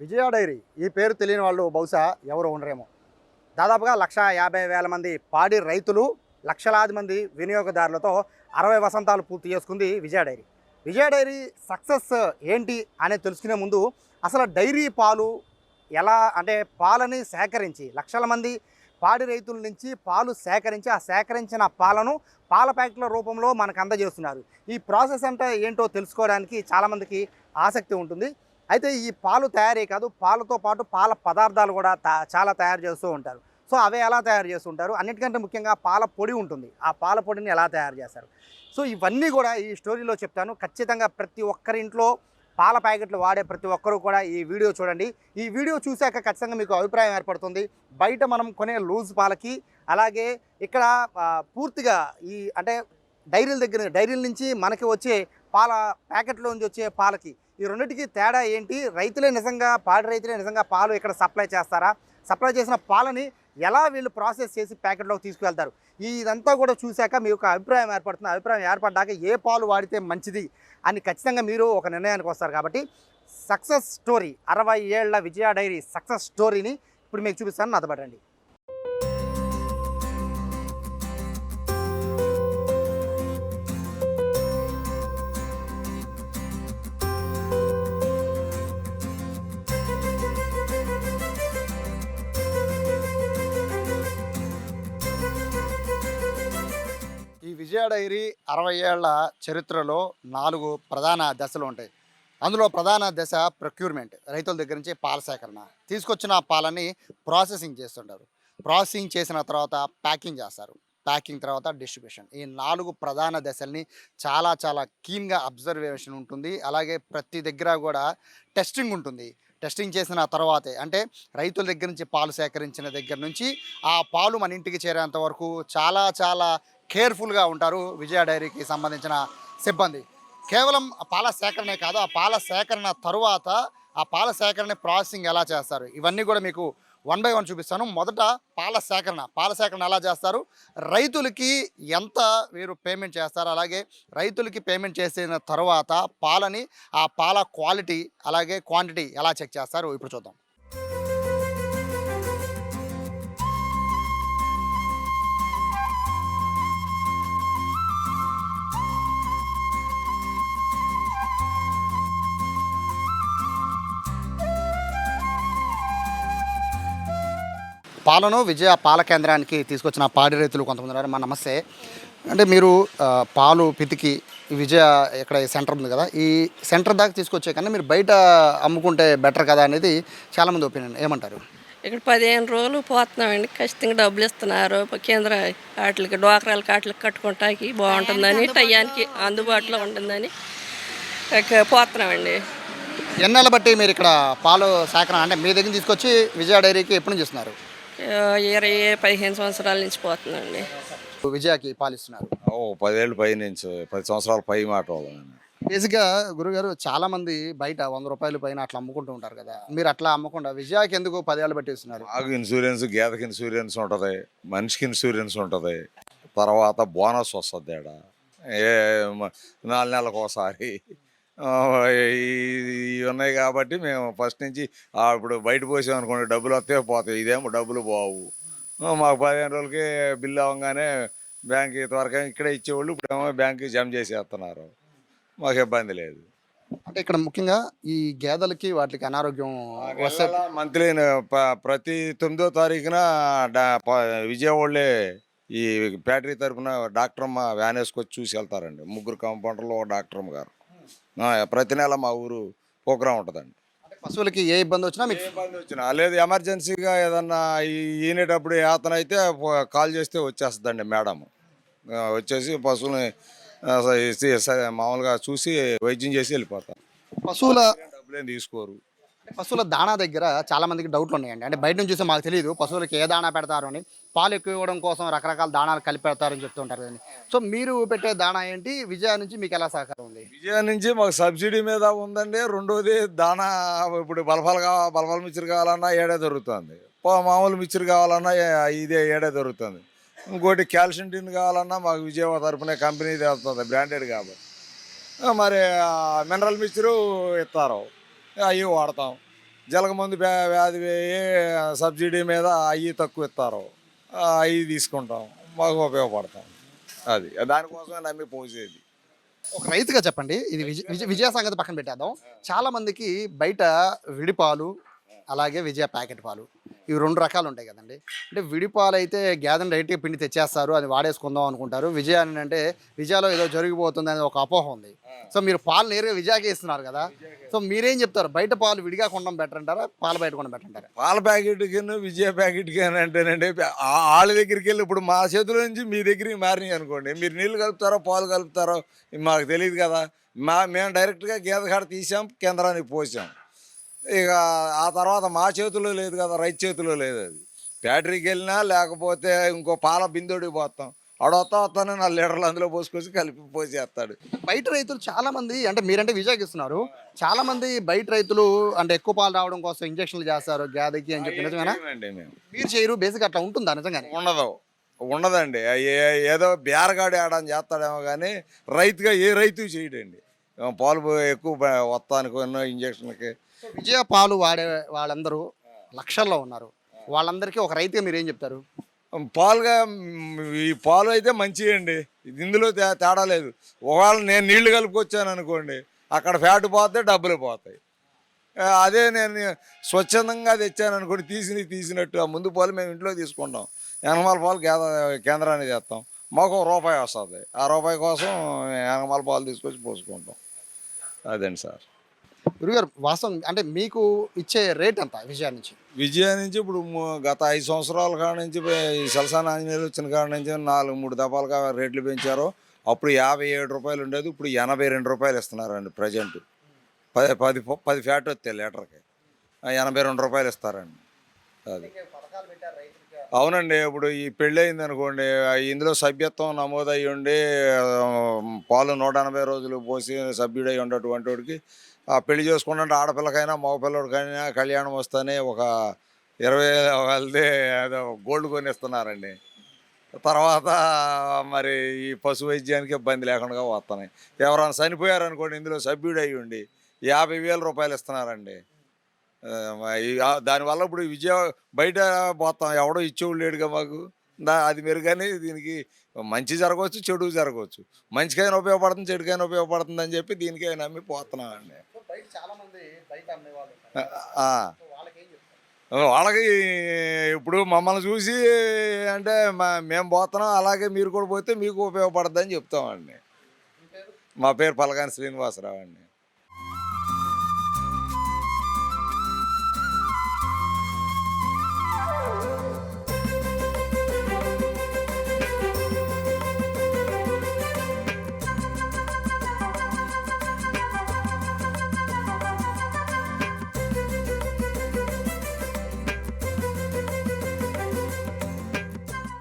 విజయ dairy ఈ పేరు తెలియని వాళ్ళు బహుశా ఎవరు ఉండరేమో. దాదాపుగా లక్ష యాభై వేల మంది పాడి రైతులు లక్షలాది మంది వినియోగదారులతో అరవై వసంతాలు పూర్తి చేసుకుంది Vijaya dairy. Vijaya dairy success ఏంటి అనేది తెలుసుకునే ముందు అసలు డైరీ పాలు ఎలా అంటే పాలని సేకరించి లక్షల మంది పాడి రైతుల నుంచి పాలు సేకరించి ఆ సేకరించిన పాలను పాల ప్యాకెట్ల రూపంలో మనకు అందజేస్తున్నారు. ఈ ప్రాసెస్ అంటే ఏంటో తెలుసుకోవడానికి చాలామందికి ఆసక్తి ఉంటుంది. అయితే ఈ పాలు తయారీ కాదు పాలతో పాటు పాల పదార్థాలు కూడా తా- చాలా తయారు చేస్తూ ఉంటారు. సో అవి ఎలా తయారు చేస్తుంటారు అన్నిటికంటే ముఖ్యంగా పాల పొడి ఉంటుంది. ఆ పాల పొడిని ఎలా తయారు చేస్తారు? సో ఇవన్నీ కూడా ఈ స్టోరీలో చెప్తాను. ఖచ్చితంగా ప్రతి ఒక్కరి ఇంట్లో పాల ప్యాకెట్లు వాడే ప్రతి ఒక్కరూ కూడా ఈ వీడియో చూడండి. ఈ వీడియో చూశాక ఖచ్చితంగా మీకు అభిప్రాయం ఏర్పడుతుంది. బయట మనం కొనే లూజ్ పాలకి అలాగే ఇక్కడ పూర్తిగా ఈ అంటే డైరీల దగ్గర డైరీల నుంచి మనకి వచ్చే పాల ప్యాకెట్లో నుంచి వచ్చే పాలకి ఈ రెండింటికి తేడా ఏంటి? రైతులే నిజంగా పాడి రైతులే నిజంగా పాలు ఇక్కడ సప్లై చేస్తారా? సప్లై చేసిన పాలని ఎలా వీళ్ళు ప్రాసెస్ చేసి ప్యాకెట్లోకి తీసుకువెళ్తారు? ఇదంతా కూడా చూశాక మీ యొక్క అభిప్రాయం ఏర్పడుతుంది. అభిప్రాయం ఏర్పడ్డాక ఏ పాలు వాడితే మంచిది అని ఖచ్చితంగా మీరు ఒక నిర్ణయానికి వస్తారు కాబట్టి సక్సెస్ స్టోరీ అరవై ఏళ్ళ విజయ డైరీ సక్సెస్ స్టోరీని ఇప్పుడు మీకు చూపిస్తాను. నాతో పడండి విజయ డైరీ అరవై ఏళ్ళ చరిత్రలో నాలుగు ప్రధాన దశలు ఉంటాయి. అందులో ప్రధాన దశ ప్రొక్యూర్మెంట్ రైతుల దగ్గర నుంచి పాల సేకరణ. తీసుకొచ్చిన పాలని ప్రాసెసింగ్ చేస్తుంటారు. ప్రాసెసింగ్ చేసిన తర్వాత ప్యాకింగ్ చేస్తారు. ప్యాకింగ్ తర్వాత డిస్ట్రిబ్యూషన్. ఈ నాలుగు ప్రధాన దశల్ని చాలా చాలా కీన్గా అబ్జర్వేషన్ ఉంటుంది. అలాగే ప్రతి దగ్గర కూడా టెస్టింగ్ ఉంటుంది. టెస్టింగ్ చేసిన తర్వాతే అంటే రైతుల దగ్గర నుంచి పాలు సేకరించిన దగ్గర నుంచి ఆ పాలు మన ఇంటికి చేరేంత వరకు చాలా చాలా కేర్ఫుల్గా ఉంటారు విజయ డైరీకి సంబంధించిన సిబ్బంది. కేవలం ఆ పాల సేకరణే కాదు ఆ పాల సేకరణ తరువాత ఆ పాల సేకరణ ప్రాసెసింగ్ ఎలా చేస్తారు? ఇవన్నీ కూడా మీకు వన్ బై వన్ చూపిస్తాను. మొదట పాల సేకరణ. పాల సేకరణ ఎలా చేస్తారు? రైతులకి ఎంత మీరు పేమెంట్ చేస్తారు? అలాగే రైతులకి పేమెంట్ చేసిన తర్వాత పాలని ఆ పాల క్వాలిటీ అలాగే క్వాంటిటీ ఎలా చెక్ చేస్తారు? ఇప్పుడు చూద్దాం. పాలను విజయ పాల కేంద్రానికి తీసుకొచ్చిన పాడి రైతులు కొంతమంది ఉన్నారు. మా నమస్తే. అంటే మీరు పాలు పితికి విజయ ఇక్కడ ఈ సెంటర్ ఉంది కదా ఈ సెంటర్ దాకా తీసుకొచ్చే కన్నా మీరు బయట అమ్ముకుంటే బెటర్ కదా అనేది చాలామంది ఒపీనియన్. ఏమంటారు? ఇక్కడ పదిహేను రోజులు పోతున్నామండి. ఖచ్చితంగా డబ్బులు ఇస్తున్నారు. కేంద్ర వాటికి డోకరాలకి వాటికి కట్టుకుంటాకి బాగుంటుందని టయానికి అందుబాటులో ఉంటుందని పోతున్నామండి. ఎన్నెల బట్టి మీరు ఇక్కడ పాలు సేకరణ అంటే మీ దగ్గర తీసుకొచ్చి విజయ డైరీకి ఎప్పుడు ఆ, ఇరవై పదిహేను సంవత్సరాల నుంచి పోతున్నాండి విజయకి పాలు ఇస్తున్నారు ఓ పదేళ్ళు పై నుంచి పది సంవత్సరాల పై మాట బేసిక్గా గురుగారు చాలా మంది బయట వంద రూపాయలు పైన అట్లా అమ్ముకుంటూ ఉంటారు కదా. మీరు అట్లా అమ్మకుండా విజయకి ఎందుకు పదేళ్ళు బట్టి ఇస్తున్నారు? ఆగు ఇన్సూరెన్స్ గేదెకి ఇన్సూరెన్స్ ఉంటుంది మనిషికి ఇన్సూరెన్స్ ఉంటుంది. తర్వాత బోనస్ వస్తుంది ఆడ. ఏ నాలుగు నెలలకు ఒకసారి. ఇవి ఉన్నాయి కాబట్టి మేము ఫస్ట్ నుంచి ఇప్పుడు బయట పోసాం అనుకోండి డబ్బులు వస్తే పోతాయి. ఇదేమో డబ్బులు పోవు. మాకు పదిహేను రోజులకి బిల్లు అవ్వగానే బ్యాంక్ త్వరగా ఇక్కడే ఇచ్చేవాళ్ళు ఇప్పుడేమో బ్యాంక్కి జమ చేసేస్తున్నారు. మాకు ఇబ్బంది లేదు. అంటే ఇక్కడ ముఖ్యంగా ఈ గేదెలకి వాటికి అనారోగ్యం వస్తే మంత్లీ ప్రతి తొమ్మిదో తారీఖున విజయవాడలే ఈ బ్యాటరీ తరపున డాక్టర్ అమ్మ వ్యాన్ వేసుకొచ్చి చూసి వెళ్తారండి. ముగ్గురు కాంపౌండర్లు డాక్టర్ గారు. ప్రతి నెల మా ఊరు ప్రోగ్రాం ఉంటుందండి. పశువులకి ఏ ఇబ్బంది వచ్చినా మీకు ఇబ్బంది వచ్చినా లేదు ఎమర్జెన్సీగా ఏదన్నా ఈనేటప్పుడు యాతన అయితే కాల్ చేస్తే వచ్చేస్తుందండి మేడం వచ్చేసి పశువుని మామూలుగా చూసి వైద్యం చేసి వెళ్ళిపోతారు. పశువుల డబ్బులేం తీసుకోరు. పశువుల దాణా దగ్గర చాలా మందికి డౌట్లు ఉన్నాయండి. అంటే బయట నుంచి చూస్తే మాకు తెలియదు పశువులకి ఏ దాణా పెడతారు అని. పాలు ఎక్కువ ఇవ్వడం కోసం రకరకాల దాణాలు కలిపి పెడతారని చెప్తుంటారు కదండి. సో మీరు పెట్టే దాణా ఏంటి? విజయ నుంచి మీకు ఎలా సహకారం ఉంది? విజయ నుంచి మాకు సబ్సిడీ మీద ఉందండి. రెండోది దాణా ఇప్పుడు బలపాలు కావాలి బలపాల మిక్చర్ కావాలన్నా ఏడే దొరుకుతుంది. మామూలు మిక్చర్ కావాలన్నా ఇదే ఏడే దొరుకుతుంది. ఇంకోటి క్యాల్షియం టిన్ కావాలన్నా మాకు విజయవాడ తరపున కంపెనీ వస్తుంది బ్రాండెడ్ కాబట్టి. మరి మినరల్ మిక్చరు ఇస్తారు. అవి వాడతాం. జలగమందు వ్యాధి సబ్సిడీ మీద అవి తక్కువ ఇస్తారు. అవి తీసుకుంటాం. మాకు ఉపయోగపడతాం. అది. దానికోసమే నమ్మి పోసేది. ఒక రైతుగా చెప్పండి. ఇది విజయ విజయ విజయ సంగతి పక్కన పెట్టేద్దాం. చాలా మందికి బయట విడిపాలు అలాగే విజయ ప్యాకెట్ పాలు. ఇవి రెండు రకాలు ఉంటాయి కదండి. అంటే విడిపాలు అయితే గ్యాదన్ రైట్గా పిండి తెచ్చేస్తారు అది వాడేసుకుందాం అనుకుంటారు. విజయ అని అంటే విజయలో ఏదో జరిగిపోతుంది అని ఒక అపోహ ఉంది. సో మీరు పాలు నేరుగా విజయకే ఇస్తున్నారు కదా. సో మీరేం చెప్తారు? బయట పాలు విడిగా కొనడం బెటర్ అంటారా? పాలు బయట కొనడం బెటర్ అంటారా? పాల ప్యాకెట్కి విజయ ప్యాకెట్కి అని అంటేనండి వాళ్ళ దగ్గరికి వెళ్ళి ఇప్పుడు మా చేతుల నుంచి మీ దగ్గరికి మారినాయి అనుకోండి. మీరు నీళ్ళు కలుపుతారో పాలు కలుపుతారో మాకు తెలియదు కదా. మా మేము డైరెక్ట్గా గేదె కాడ తీసాం కేంద్రానికి పోసాం. ఇక ఆ తర్వాత మా చేతిలో లేదు కదా రైతు చేతిలో లేదు అది. ఫ్యాక్టరీకి వెళ్ళినా లేకపోతే ఇంకో పాల బిందోడికి పోతాం. ఆడొస్తా వస్తానే నా లీటర్లు అందులో పోసుకొచ్చి కలిపి పోసేస్తాడు. బయట రైతులు చాలా మంది అంటే మీరంటే విజయకి ఇస్తున్నారు చాలా మంది బయట రైతులు అంటే ఎక్కువ పాలు రావడం కోసం ఇంజక్షన్లు చేస్తారు గాదికి అని చెప్పి నిజమేనా మీరు చేయరు బేసిక్ అట్లా ఉంటుందా నిజంగానే? ఉండదు ఉండదండి. ఏదో బేరగాడి ఆడని చేస్తాడేమో కానీ రైతుగా ఏ రైతు చేయడండి. పాలు ఎక్కువ వస్తానికి ఎన్నో ఇంజక్షన్కి విజయ పాలు వాడే వాళ్ళందరూ లక్షల్లో ఉన్నారు. వాళ్ళందరికీ ఒక రైతుగా మీరేం చెప్తారు? పాలుగా ఈ పాలు అయితే మంచివి అండి ఇందులో తే- తేడా లేదు. ఒకవేళ నేను నీళ్ళు కలుపుకొచ్చాను అనుకోండి అక్కడ ఫ్యాట్ పోతే డబ్బులు పోతాయి. అదే నేను స్వచ్ఛందంగా తెచ్చాను అనుకోండి తీసి తీసినట్టు ఆ ముందు పాలు మేము ఇంట్లో తీసుకుంటాం. ఎనమాల పాలు కేంద్ర కేంద్రానికి చేస్తాం. మాకు రూపాయి వస్తుంది. ఆ రూపాయి కోసం ఎనమాల పాలు తీసుకొచ్చి పోసుకుంటాం. అదండి సార్. గురుగారు వాస్తవం అంటే మీకు ఇచ్చే రేట్ ఎంత విజయ నుంచి? విజయ నుంచి ఇప్పుడు గత ఐదు సంవత్సరాల కాడ నుంచి సలసాన ఆంజనేయులు వచ్చిన కాడ నుంచి నాలుగు మూడు దఫాలుగా రేట్లు పెంచారు. అప్పుడు యాభై ఏడు రూపాయలు ఉండేది ఇప్పుడు ఎనభై రెండు రూపాయలు ఇస్తున్నారండి ప్రజెంట్. పది పది పది ఫ్యాట్ వస్తే లీటర్కి. ఎనభై రెండు రూపాయలు ఇస్తారండి. అది. అవునండి ఇప్పుడు ఈ పెళ్ళి అయింది అనుకోండి ఇందులో సభ్యత్వం నమోదయ్యి ఉండి పాలు నూట ఎనభై రోజులు పోసి సభ్యుడై ఉండేటువంటి వాడికి పెళ్ళి చేసుకుంటే ఆడపిల్లకైనా మగపిల్లడికైనా కళ్యాణం వస్తేనే ఒక ఇరవై వెళ్తే ఏదో గోల్డ్ కొనిస్తున్నారండి. తర్వాత మరి ఈ పశు వైద్యానికి ఇబ్బంది లేకుండా వస్తున్నాయి. ఎవరైనా చనిపోయారనుకోండి ఇందులో సభ్యుడు అయ్యి ఉండి యాభై వేల రూపాయలు ఇస్తున్నారండి. దానివల్ల ఇప్పుడు విజయ బయట పోతాం. ఎవడో ఇచ్చేవాళ్ళు లేడుగా మాకు. దా అది మెరుగని దీనికి మంచి జరగవచ్చు చెడు జరగవచ్చు. మంచికైనా ఉపయోగపడుతుంది చెడుకైనా ఉపయోగపడుతుంది అని చెప్పి దీనికైనా నమ్మి పోతున్నామండి. వాళ్ళకి ఇప్పుడు మమ్మల్ని చూసి అంటే మేము పోతున్నాం అలాగే మీరు కూడా పోతే మీకు ఉపయోగపడుతుంది అని చెప్తామండి మా పేరు పలగాని శ్రీనివాసరావు అండి.